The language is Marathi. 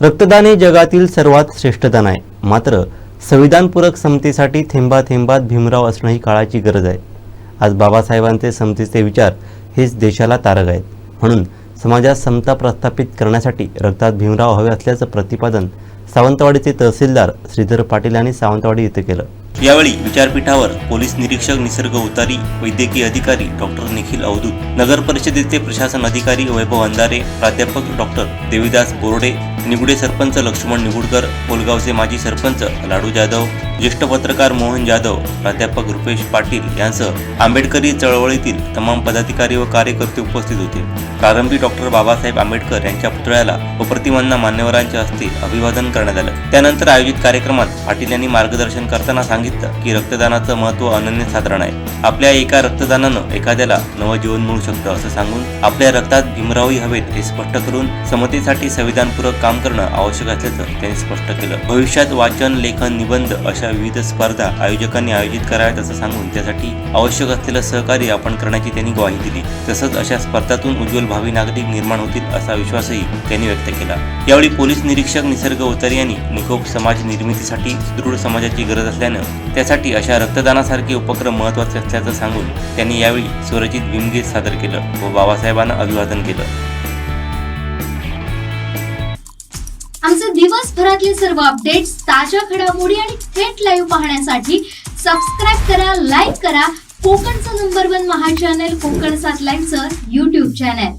रक्तदान हे जगातील सर्वात श्रेष्ठ दान आहे. मात्र संविधानपूरक समतेसाठी थेंबा थेंबात भीमराव असणं ही काळाची गरज आहे. आज बाबासाहेबांचे समतेचे विचार हेच देशाला तारक आहेत. म्हणून समाजात समता प्रस्थापित करण्यासाठी रक्तात भीमराव हवे असल्याचं प्रतिपादन सावंतवाडीचे तहसीलदार श्रीधर पाटील यांनी सावंतवाडी येथे केलं. यावेळी विचारपीठावर पोलीस निरीक्षक निसर्ग उतारी वैद्यकीय अधिकारी डॉक्टर निखिल अवधूत नगर परिषदेचे प्रशासन अधिकारी वैभव अंधारे प्राध्यापक डॉक्टर देविदास बोर्डे निगुडे सरपंच लक्ष्मण निगुडकर कोलगावचे माजी सरपंच लाडू जाधव ज्येष्ठ पत्रकार मोहन जाधव प्राध्यापक रुपेश पाटील यांसह आंबेडकरी चळवळीतील तमाम पदाधिकारी व कार्यकर्ते उपस्थित होते. प्रारंभी डॉक्टर बाबासाहेब आंबेडकर यांच्या पुतळ्याला व प्रतिमांना मान्यवरांच्या हस्ते अभिवादन करण्यात आलं. त्यानंतर आयोजित कार्यक्रमात पाटील यांनी मार्गदर्शन करताना सांगितलं की रक्तदानाचं महत्त्व अनन्यसाधारण आहे. आपल्या एका रक्तदानानं एखाद्याला नवं जीवन मिळू शकतं असं सांगून आपल्या रक्तात भीमरावही हवेत हे स्पष्ट करून समतेसाठी संविधानपूरक काम करणं आवश्यक असल्याचं त्यांनी स्पष्ट केलं. भविष्यात वाचन लेखन निबंध अशा विविध स्पर्धा आयोजकांनी आयोजित कराव्यात असं सांगून त्यासाठी आवश्यक असलेलं सहकार्य आपण करण्याची त्यांनी ग्वाही दिली. तसंच अशा स्पर्धातून उज्ज्वल भावी नागरिक निर्माण होतील असा विश्वासही त्यांनी व्यक्त केला. यावेळी पोलीस निरीक्षक निसर्ग ओतारी यांनी निकोप समाज निर्मितीसाठी सुदृढ समाजाची गरज असल्यानं त्यासाठी अशा रक्तदानासारखे उपक्रम महत्त्वाचे असल्याचं सांगून त्यांनी यावेळी स्वरचित भीमगीत सादर केलं व बाबासाहेबांना अभिवादन केलं. आमचे दिवसभरातले सर्व अपडेट्स ताज्या घडामोडी आणि थेट लाईव्ह पाहण्यासाठी सबस्क्राईब करा लाईक करा. कोकणचं number one Maha channel Konkan सात लाईव्हचं युट्यूब चॅनल